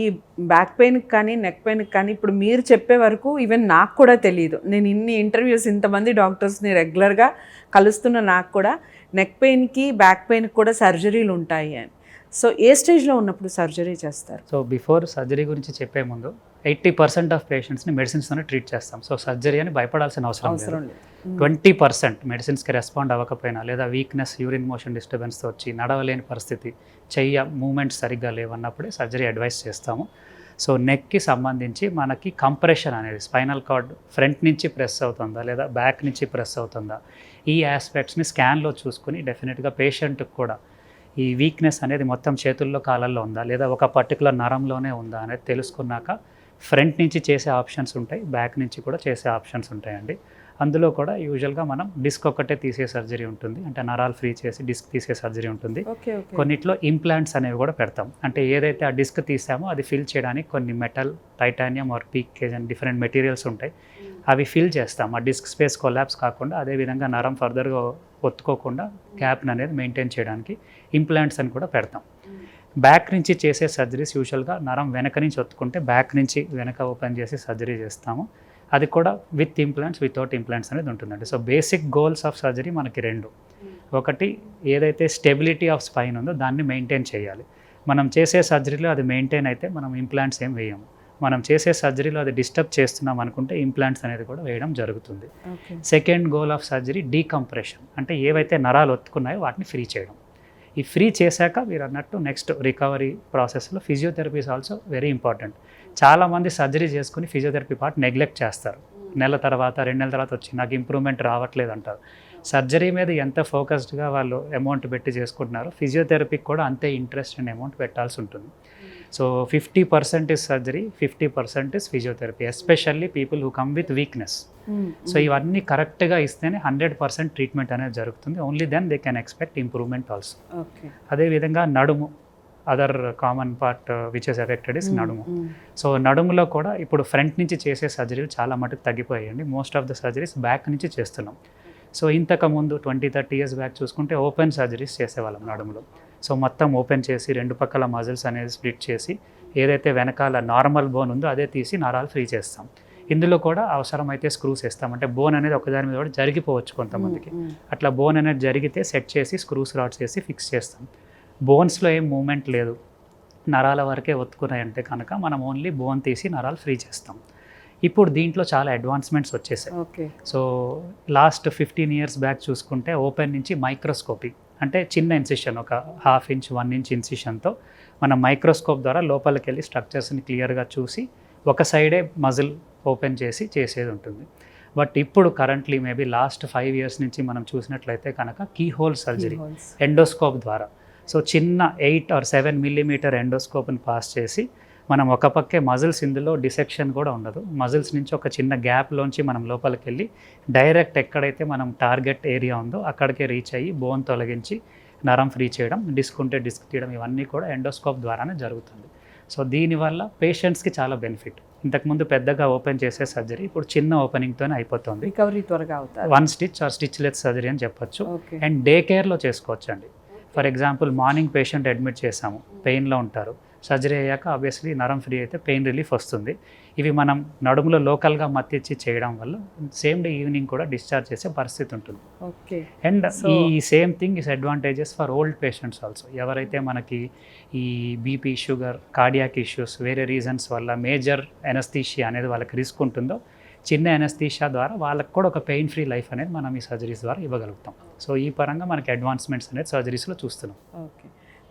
ఈ బ్యాక్ పెయిన్కి కానీ నెక్ పెయిన్కి కానీ ఇప్పుడు మీరు చెప్పే వరకు ఈవెన్ నాకు కూడా తెలియదు నేను ఇన్ని ఇంటర్వ్యూస్ ఇంతమంది డాక్టర్స్ని రెగ్యులర్గా కలుస్తున్న నాకు కూడా నెక్ పెయిన్కి బ్యాక్ పెయిన్కి కూడా సర్జరీలు ఉంటాయి అని. సో ఏ స్టేజ్లో ఉన్నప్పుడు సర్జరీ చేస్తారు? సో బిఫోర్ సర్జరీ గురించి చెప్పే ముందు ఎయిటీ పర్సెంట్ ఆఫ్ పేషెంట్స్ని మెడిసిన్స్తోనే ట్రీట్ చేస్తాం. సో సర్జరీ అని భయపడాల్సిన అవసరం అవసరం లేదు. ట్వంటీ పర్సెంట్ మెడిసిన్స్కి రెస్పాండ్ అవ్వకపోయినా లేదా వీక్నెస్ యూరిన్ మోషన్ డిస్టర్బెన్స్తో వచ్చి నడవలేని పరిస్థితి చెయ్య మూమెంట్స్ సరిగ్గా లేవన్నప్పుడే సర్జరీ అడ్వైస్ చేస్తాము. సో నెక్కి సంబంధించి మనకి కంప్రెషన్ అనేది స్పైనల్ కార్డ్ ఫ్రంట్ నుంచి ప్రెస్ అవుతుందా లేదా బ్యాక్ నుంచి ప్రెస్ అవుతుందా ఈ ఆస్పెక్ట్స్ని స్కాన్లో చూసుకుని డెఫినెట్గా పేషెంట్కి కూడా ఈ వీక్నెస్ అనేది మొత్తం చేతుల్లో కాలల్లో ఉందా? లేదా ఒక పర్టికులర్ నరంలోనే ఉందా అనేది తెలుసుకున్నాక ఫ్రంట్ నుంచి చేసే ఆప్షన్స్ ఉంటాయి బ్యాక్ నుంచి కూడా చేసే ఆప్షన్స్ ఉంటాయండి. అందులో కూడా యూజువల్గా మనం డిస్క్ ఒక్కటే తీసే సర్జరీ ఉంటుంది. అంటే నరాలు ఫ్రీ చేసి డిస్క్ తీసే సర్జరీ ఉంటుంది. కొన్నిట్లో ఇంప్లాంట్స్ అనేవి కూడా పెడతాం. అంటే ఏదైతే ఆ డిస్క్ తీసామో అది ఫిల్ చేయడానికి కొన్ని metal titanium or PEEK cage and different materials ఉంటాయి. అవి ఫిల్ చేస్తాం. ఆ డిస్క్ స్పేస్ కొలాప్స్ కాకుండా అదేవిధంగా నరం ఫర్దర్గా ఒత్తుకోకుండా క్యాప్ని అనేది మెయింటైన్ చేయడానికి ఇంప్లాంట్స్ అని కూడా పెడతాం. బ్యాక్ నుంచి చేసే సర్జరీస్ యూజువల్గా నరం వెనక నుంచి ఒత్తుకుంటే బ్యాక్ నుంచి వెనక ఓపెన్ చేసి సర్జరీ చేస్తాము. అది కూడా విత్ ఇంప్లాంట్స్ వితౌట్ ఇంప్లాంట్స్ అనేది ఉంటుందండి. So basic goals of surgery మనకి రెండు. ఒకటి ఏదైతే స్టెబిలిటీ ఆఫ్ స్పైన్ ఉందో దాన్ని మెయింటైన్ చేయాలి. మనం చేసే సర్జరీలో అది మెయింటైన్ అయితే మనం ఇంప్లాంట్స్ ఏం వేయము. మనం చేసే సర్జరీలో అది డిస్టర్బ్ చేస్తున్నాం అనుకుంటే ఇంప్లాంట్స్ అనేది కూడా వేయడం జరుగుతుంది. Second goal of surgery decompression. అంటే ఏవైతే నరాలు ఒత్తుకున్నాయో వాటిని ఫ్రీ చేయడం. ఈ ఫ్రీ చేశాక మీరు అన్నట్టు నెక్స్ట్ రికవరీ ప్రాసెస్లో physiotherapy is also very important. చాలామంది సర్జరీ చేసుకుని ఫిజియోథెరపీ పార్ట్ నెగ్లెక్ట్ చేస్తారు. నెల తర్వాత రెండు నెలల తర్వాత వచ్చి నాకు ఇంప్రూవ్మెంట్ రావట్లేదు అంటారు సర్జరీ మీద ఎంత ఫోకస్డ్గా వాళ్ళు అమౌంట్ పెట్టి చేసుకుంటున్నారో ఫిజియోథెరపీకి కూడా అంతే ఇంట్రెస్ట్ అండ్ అమౌంట్ పెట్టాల్సి ఉంటుంది. So fifty percent is surgery fifty percent is physiotherapy especially people who come with weakness so ఇవన్నీ కరెక్ట్గా ఇస్తేనే హండ్రెడ్ పర్సెంట్ ట్రీట్మెంట్ అనేది జరుగుతుంది. Only then they can expect improvement also అదేవిధంగా నడుము other common part which is affected is నడుము. So నడుములో కూడా ఇప్పుడు ఫ్రంట్ నుంచి చేసే సర్జరీలు చాలా మటుకు తగ్గిపోయాయండి. Most of the surgeries back నుంచి చేస్తున్నాం. సో ఇంతకు ముందు ట్వంటీ థర్టీ ఇయర్స్ బ్యాక్ చూసుకుంటే ఓపెన్ సర్జరీస్ చేసేవాళ్ళం నడుములో. సో మొత్తం ఓపెన్ చేసి రెండు పక్కల మజిల్స్ అనేది స్ప్లిట్ చేసి ఏదైతే వెనకాల నార్మల్ బోన్ ఉందో అదే తీసి నరాలు ఫ్రీ చేస్తాం. ఇందులో కూడా అవసరమైతే స్క్రూస్ వేస్తాం. అంటే బోన్ అనేది ఒకదాని మీద కూడా జరిగిపోవచ్చు కొంతమందికి. అట్లా బోన్ అనేది జరిగితే సెట్ చేసి స్క్రూస్ రాడ్స్ వేసి ఫిక్స్ చేస్తాం. బోన్స్లో ఏం మూమెంట్ లేదు. నరాల వరకే ఒత్తుకున్నాయంటే కనుక మనం ఓన్లీ బోన్ తీసి నరాలు ఫ్రీ చేస్తాం. ఇప్పుడు దీంట్లో చాలా అడ్వాన్స్మెంట్స్ వచ్చేసాయి. Okay. So last fifteen years back చూసుకుంటే ఓపెన్ నుంచి మైక్రోస్కోపీ. అంటే చిన్న ఇన్సిషన్ ఒక హాఫ్ ఇంచ్ వన్ ఇంచ్ ఇన్సిషన్తో మనం మైక్రోస్కోప్ ద్వారా లోపలికి వెళ్ళి స్ట్రక్చర్స్ని క్లియర్గా చూసి ఒక సైడే మజిల్ ఓపెన్ చేసి చేసేది ఉంటుంది బట్ ఇప్పుడు currently maybe last five years నుంచి మనం చూసినట్లయితే కనుక కీ హోల్ సర్జరీ. ఎండోస్కోప్ ద్వారా సో చిన్న ఎయిట్ ఆర్ సెవెన్ మిల్లీమీటర్ ఎండోస్కోప్ని పాస్ చేసి మనం ఒక పక్కే మజిల్స్ ఇందులో డిసెక్షన్ కూడా ఉండదు. మజిల్స్ నుంచి ఒక చిన్న గ్యాప్లోంచి మనం లోపలికి వెళ్ళి డైరెక్ట్ ఎక్కడైతే మనం టార్గెట్ ఏరియా ఉందో అక్కడికే రీచ్ అయ్యి బోన్ తొలగించి నరం ఫ్రీ చేయడం డిస్క్ ఉంటే డిస్క్ తీయడం ఇవన్నీ కూడా ఎండోస్కోప్ ద్వారానే జరుగుతుంది. సో దీనివల్ల పేషెంట్స్కి చాలా బెనిఫిట్. ఇంతకుముందు పెద్దగా ఓపెన్ చేసే సర్జరీ ఇప్పుడు చిన్న ఓపెనింగ్తోనే అయిపోతుంది. రికవరీ త్వరగా అవుతారు. One stitch or stitchless surgery అని చెప్పొచ్చు. అండ్ డే కేర్లో చేసుకోవచ్చు అండి for example morning patient admit చేసాము పెయిన్లో ఉంటారు. సర్జరీ అయ్యాక ఆబ్వియస్లీ నరం ఫ్రీ అయితే పెయిన్ రిలీఫ్ వస్తుంది. ఇవి మనం నడుములో లోకల్గా మత్తిచ్చి చేయడం వల్ల సేమ్ డే ఈవినింగ్ కూడా డిశ్చార్జ్ చేసే పరిస్థితి ఉంటుంది. ఓకే అండ్ ఈ same thing is advantages for old patients also ఎవరైతే మనకి ఈ బీపీ షుగర్ కార్డియాక్ ఇష్యూస్ వేరే రీజన్స్ వల్ల మేజర్ ఎనస్థీషియా అనేది వాళ్ళకి రిస్క్ ఉంటుందో చిన్న ఎనస్థీషియా ద్వారా వాళ్ళకి కూడా ఒక పెయిన్ ఫ్రీ లైఫ్ అనేది మనం ఈ సర్జరీస్ ద్వారా ఇవ్వగలుగుతాం. సో ఈ పరంగా మనకి అడ్వాన్స్మెంట్స్ అనేది సర్జరీస్లో చూస్తున్నాం. ఓకే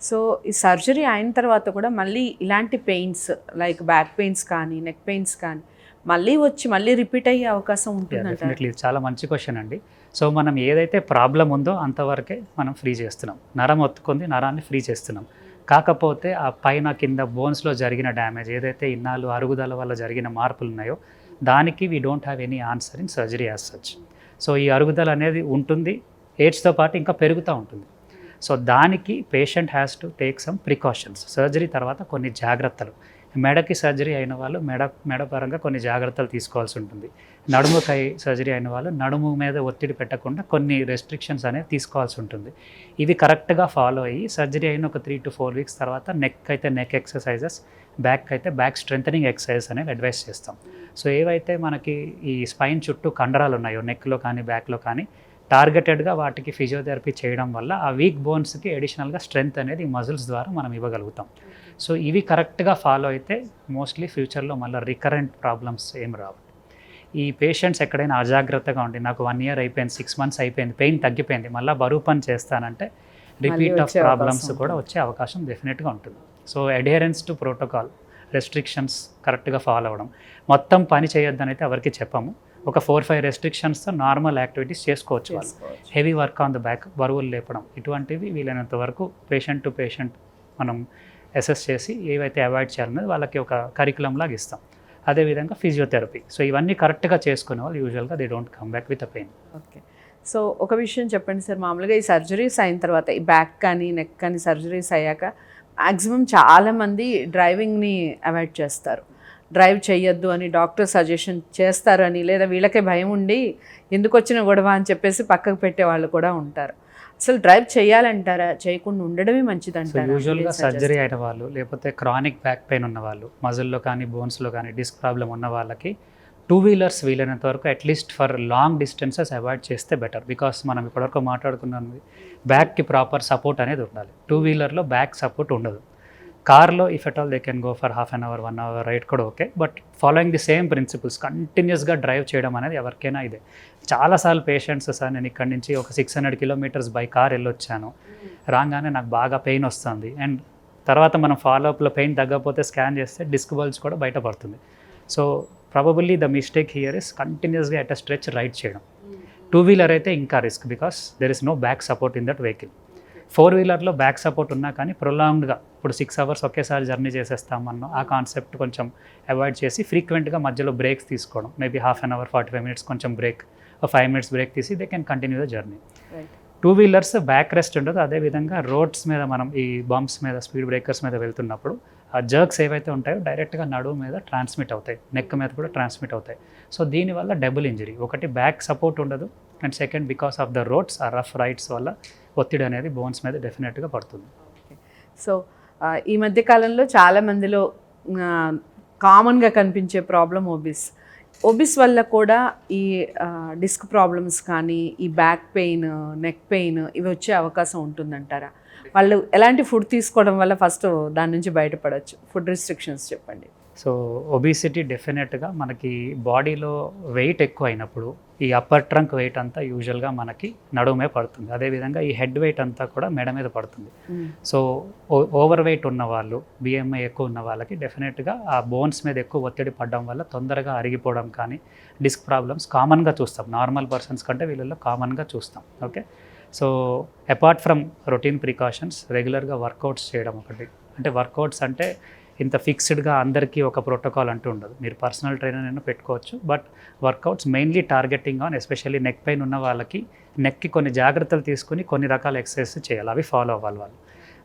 సో ఈ సర్జరీ అయిన తర్వాత కూడా మళ్ళీ ఇలాంటి పెయిన్స్ లైక్ బ్యాక్ పెయిన్స్ కానీ నెక్ పెయిన్స్ కానీ మళ్ళీ వచ్చి మళ్ళీ రిపీట్ అయ్యే అవకాశం డెఫినెట్లీ చాలా మంచి క్వశ్చన్ అండి. సో మనం ఏదైతే ప్రాబ్లం ఉందో అంతవరకే మనం ఫ్రీ చేస్తున్నాం. నరం ఒత్తుకుంది నరాన్ని ఫ్రీ చేస్తున్నాం. కాకపోతే ఆ పైన కింద బోన్స్లో జరిగిన డ్యామేజ్ ఏదైతే ఇన్నాళ్ళు అరుగుదల వల్ల జరిగిన మార్పులు ఉన్నాయో దానికి we don't have any answer in surgery as such so ఈ అరుగుదల అనేది ఉంటుంది ఏడ్స్తో పాటు ఇంకా పెరుగుతూ ఉంటుంది. సో దానికి patient has to take some precautions surgery తర్వాత కొన్ని జాగ్రత్తలు. మెడకి సర్జరీ అయిన వాళ్ళు మెడ మెడ పరంగా కొన్ని జాగ్రత్తలు తీసుకోవాల్సి ఉంటుంది. నడుముకై సర్జరీ అయిన వాళ్ళు నడుము మీద ఒత్తిడి పెట్టకుండా కొన్ని రెస్ట్రిక్షన్స్ అనేవి తీసుకోవాల్సి ఉంటుంది. ఇవి కరెక్ట్గా ఫాలో అయ్యి సర్జరీ అయిన ఒక త్రీ టు ఫోర్ వీక్స్ తర్వాత నెక్ అయితే నెక్ ఎక్సర్సైజెస్ బ్యాక్ అయితే బ్యాక్ స్ట్రెంథనింగ్ ఎక్సర్సైజెస్ అనేవి అడ్వైస్ చేస్తాం. సో ఏవైతే మనకి ఈ స్పైన్ చుట్టూ కండరాలు ఉన్నాయో నెక్లో కానీ బ్యాక్లో కానీ టార్గెటెడ్గా వాటికి ఫిజియోథెరపీ చేయడం వల్ల ఆ వీక్ బోన్స్కి అడిషనల్గా స్ట్రెంగ్త్ అనేది మజిల్స్ ద్వారా మనం ఇవ్వగలుగుతాం. సో ఇవి కరెక్ట్గా ఫాలో అయితే మోస్ట్లీ ఫ్యూచర్లో మళ్ళీ రికరెంట్ ప్రాబ్లమ్స్ ఏం రావు. ఈ పేషెంట్స్ ఎక్కడైనా అజాగ్రత్తగా ఉండి నాకు వన్ ఇయర్ అయిపోయింది సిక్స్ మంత్స్ అయిపోయింది పెయిన్ తగ్గిపోయింది మళ్ళీ బరువు పని చేస్తానంటే రిపీట్ ఆఫ్ ప్రాబ్లమ్స్ కూడా వచ్చే అవకాశం డెఫినెట్గా ఉంటుంది. So adherence to protocol restrictions కరెక్ట్గా ఫాలో అవ్వడం. మొత్తం పని చేయొద్దని అయితే ఎవరికి చెప్పాము. ఒక ఫోర్ ఫైవ్ రెస్ట్రిక్షన్స్తో నార్మల్ యాక్టివిటీస్ చేసుకోవచ్చు వాళ్ళు. Heavy work on the back బరువులు లేపడం ఇటువంటివి వీలైనంత వరకు పేషెంట్ టు పేషెంట్ మనం అసెస్ చేసి ఏవైతే అవాయిడ్ చేయాలనేది వాళ్ళకి ఒక కరికులం లాగా ఇస్తాం. అదేవిధంగా ఫిజియోథెరపీ సో ఇవన్నీ కరెక్ట్గా చేసుకునే వాళ్ళు యూజువల్గా they don't come back with a pain okay. So ఒక విషయం చెప్పండి సార్. మామూలుగా ఈ సర్జరీస్ అయిన తర్వాత ఈ బ్యాక్ కానీ నెక్ కానీ సర్జరీస్ అయ్యాక మ్యాక్సిమం చాలామంది డ్రైవింగ్ని అవాయిడ్ చేస్తారు. డ్రైవ్ చేయొద్దు అని డాక్టర్ సజెషన్ చేస్తారని లేదా వీళ్ళకే భయం ఉండి ఎందుకు వచ్చిన గొడవ అని చెప్పేసి పక్కకు పెట్టే వాళ్ళు కూడా ఉంటారు. అసలు డ్రైవ్ చేయాలంటారా చేయకుండా ఉండడమే సో మంచిదంటారా యూజువల్గా సర్జరీ అయిన వాళ్ళు లేకపోతే క్రానిక్ బ్యాక్ పెయిన్ ఉన్న వాళ్ళు మజిల్లో కానీ బోన్స్లో కానీ డిస్క్ ప్రాబ్లం ఉన్న వాళ్ళకి టూ వీలర్స్ వీలైనంత వరకు at least for long distances avoid చేస్తే బెటర్ బికాస్ మనం ఇప్పటివరకు మాట్లాడుకున్నది బ్యాక్కి ప్రాపర్ సపోర్ట్ అనేది ఉండాలి. టూ వీలర్లో బ్యాక్ సపోర్ట్ ఉండదు. కార్లో if at all they can go for half an hour one hour ride కూడా okay but following the same principles కంటిన్యూస్గా డ్రైవ్ చేయడం అనేది ఎవరికైనా ఇదే. చాలాసార్లు పేషెంట్స్ సార్ నేను ఇక్కడి నుంచి ఒక six hundred kilometers by car వెళ్ళొచ్చాను. రాగానే నాకు బాగా పెయిన్ వస్తుంది. అండ్ తర్వాత మనం ఫాలోఅప్లో పెయిన్ తగ్గకపోతే స్కాన్ చేస్తే డిస్క్ బల్జ్ కూడా బయటపడుతుంది. So probably the mistake here is కంటిన్యూస్గా ఎట్ అ స్ట్రెచ్ రైడ్ చేయడం. టూ వీలర్ అయితే ఇంకా risk because there is no back support in that vehicle four వీలర్లో back support ఉన్నా కానీ ప్రొలాంగ్డ్గా ఇప్పుడు సిక్స్ అవర్స్ ఒకేసారి జర్నీ చేసేస్తామన్న ఆ కాన్సెప్ట్ కొంచెం అవాయిడ్ చేసి ఫ్రీక్వెంట్గా మధ్యలో బ్రేక్స్ తీసుకోవడం. Maybe half an hour forty five minutes కొంచెం బ్రేక్ ఫైవ్ మినిట్స్ బ్రేక్ తీసి they can continue the journey. Two wheelers back rest ఉండదు. అదేవిధంగా రోడ్స్ మీద మనం ఈ బంప్స్ మీద స్పీడ్ బ్రేకర్స్ మీద వెళ్తున్నప్పుడు ఆ జర్క్స్ ఏవైతే ఉంటాయో డైరెక్ట్గా నడువు మీద ట్రాన్స్మిట్ అవుతాయి. నెక్ మీద కూడా ట్రాన్స్మిట్ అవుతాయి. సో దీనివల్ల డబుల్ ఇంజరీ. ఒకటి బ్యాక్ సపోర్ట్ ఉండదు. And second because of the roads ఆ రఫ్ రైడ్స్ వల్ల ఒత్తిడి అనేది బోన్స్ మీద డెఫినెట్గా పడుతుంది. సో ఈ మధ్య కాలంలో చాలా మందిలో కామన్గా కనిపించే ప్రాబ్లం ఓబిస్. ఓబిస్ వల్ల కూడా ఈ డిస్క్ ప్రాబ్లమ్స్ కానీ ఈ బ్యాక్ పెయిన్ నెక్ పెయిన్ ఇవి వచ్చే అవకాశం ఉంటుందంటారా? వాళ్ళు ఎలాంటి ఫుడ్ తీసుకోవడం వల్ల ఫస్ట్ దాని నుంచి బయటపడవచ్చు ఫుడ్ రిస్ట్రిక్షన్స్ చెప్పండి. సో ఒబిసిటీ డెఫినెట్గా మనకి బాడీలో వెయిట్ ఎక్కువ అయినప్పుడు ఈ అప్పర్ ట్రంక్ వెయిట్ అంతా యూజువల్గా మనకి నడుమే పడుతుంది. అదేవిధంగా ఈ హెడ్ వెయిట్ అంతా కూడా మెడ మీద పడుతుంది. సో ఓవర్ వెయిట్ ఉన్న వాళ్ళు బిఎంఐ ఎక్కువ ఉన్న వాళ్ళకి డెఫినెట్గా ఆ బోన్స్ మీద ఎక్కువ ఒత్తిడి పడడం వల్ల తొందరగా అరిగిపోవడం కానీ డిస్క్ ప్రాబ్లమ్స్ కామన్గా చూస్తాం. నార్మల్ పర్సన్స్ కంటే వీళ్ళల్లో కామన్గా చూస్తాం. Okay so apart from routine precautions రెగ్యులర్గా వర్కౌట్స్ చేయడం ఒకటి. అంటే వర్కౌట్స్ అంటే ఇంత ఫిక్స్డ్గా అందరికీ ఒక ప్రోటోకాల్ అంటూ ఉండదు. మీరు పర్సనల్ ట్రైనర్ అయినా పెట్టుకోవచ్చు but workouts mainly targeting on especially neck pain ఉన్న వాళ్ళకి నెక్కి కొన్ని జాగ్రత్తలు తీసుకుని కొన్ని రకాల ఎక్సర్సైజ్ చేయాలి. అవి ఫాలో అవ్వాలి వాళ్ళు.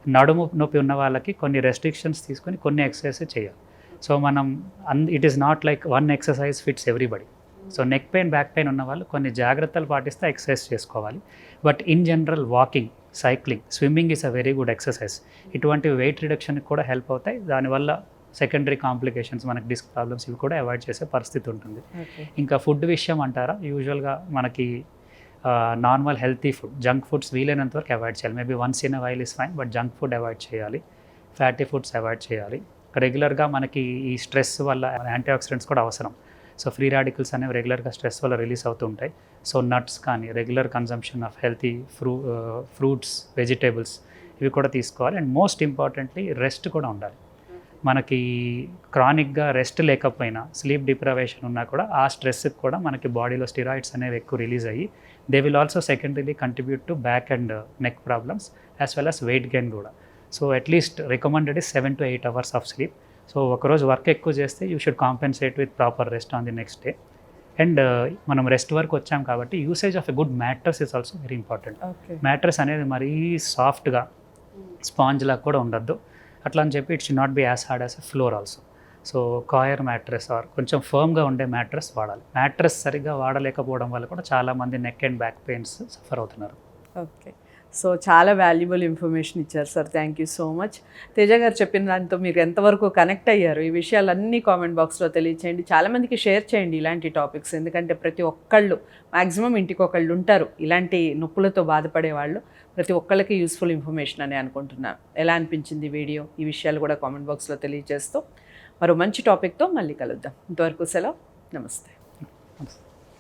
నడుము నొప్పి ఉన్న వాళ్ళకి కొన్ని రెస్ట్రిక్షన్స్ తీసుకొని కొన్ని ఎక్సర్సైజ్ చేయాలి. సో మనం అన్ it is not like one exercise fits everybody so neck pain back pain ఉన్న వాళ్ళు కొన్ని జాగ్రత్తలు పాటిస్తే ఎక్సర్సైజ్ చేసుకోవాలి. But in general walking cycling swimming is a very good exercise ఇటువంటి వెయిట్ రిడక్షన్కి కూడా హెల్ప్ అవుతాయి. దానివల్ల సెకండరీ కాంప్లికేషన్స్ మనకి డిస్క్ ప్రాబ్లమ్స్ ఇవి కూడా అవాయిడ్ చేసే పరిస్థితి ఉంటుంది. ఇంకా ఫుడ్ విషయం అంటారా? యూజువల్గా మనకి normal healthy food junk foods వీలైనంత వరకు అవాయిడ్ చేయాలి. Maybe once in while is fine but junk food avoid చేయాలి. ఫ్యాటీ ఫుడ్స్ అవాయిడ్ చేయాలి. రెగ్యులర్గా మనకి ఈ స్ట్రెస్ వల్ల యాంటీ ఆక్సిడెంట్స్ కూడా అవసరం. సో ఫ్రీ రాడికల్స్ అనేవి రెగ్యులర్గా స్ట్రెస్ వల్ల రిలీజ్ అవుతూ ఉంటాయి. సో నట్స్ కానీ regular consumption of healthy fru fruits vegetables ఇవి కూడా తీసుకోవాలి. అండ్ మోస్ట్ ఇంపార్టెంట్లీ రెస్ట్ కూడా ఉండాలి. మనకి క్రానిక్గా రెస్ట్ లేకపోయినా స్లీప్ డిప్రవేషన్ ఉన్నా కూడా ఆ స్ట్రెస్కి కూడా మనకి బాడీలో స్టిరాయిడ్స్ అనేవి ఎక్కువ రిలీజ్ అయ్యి they will also secondarily contribute to back and neck problems as well as weight gain కూడా. So at least recommended is seven to eight hours of sleep so ఒకరోజు వర్క్ ఎక్కువ చేస్తే you should compensate with proper rest on the next day and మనం rest వరకు వచ్చాం కాబట్టి usage of a good mattress is also very important mattress అనేది మరీ సాఫ్ట్గా స్పాంజ్ లాగా కూడా ఉండద్దు. అట్లా అని చెప్పి it should not be as hard as a floor also so coir mattress or కొంచెం ఫర్మ్గా ఉండే మ్యాట్రెస్ వాడాలి. మ్యాట్రెస్ సరిగ్గా వాడలేకపోవడం వల్ల కూడా చాలామంది neck and back pains suffer అవుతున్నారు. ఓకే సో చాలా వాల్యుబుల్ ఇన్ఫర్మేషన్ ఇచ్చారు sir thank you so much Teja గారు చెప్పిన దాంతో మీరు ఎంతవరకు కనెక్ట్ అయ్యారు? ఈ విషయాలన్నీ కామెంట్ బాక్స్లో తెలియచేయండి. చాలామందికి షేర్ చేయండి ఇలాంటి టాపిక్స్ ఎందుకంటే ప్రతి ఒక్కళ్ళు మ్యాక్సిమం ఇంటికి ఒకళ్ళు ఉంటారు. ఇలాంటి నొప్పులతో బాధపడే వాళ్ళు ప్రతి ఒక్కళ్ళకి యూస్ఫుల్ ఇన్ఫర్మేషన్ అని అనుకుంటున్నాను. ఎలా అనిపించింది వీడియో? ఈ విషయాలు కూడా కామెంట్ బాక్స్లో తెలియజేస్తూ మరో మంచి టాపిక్తో మళ్ళీ కలుద్దాం. ఇంతవరకు సెలవు. నమస్తే నమస్తే.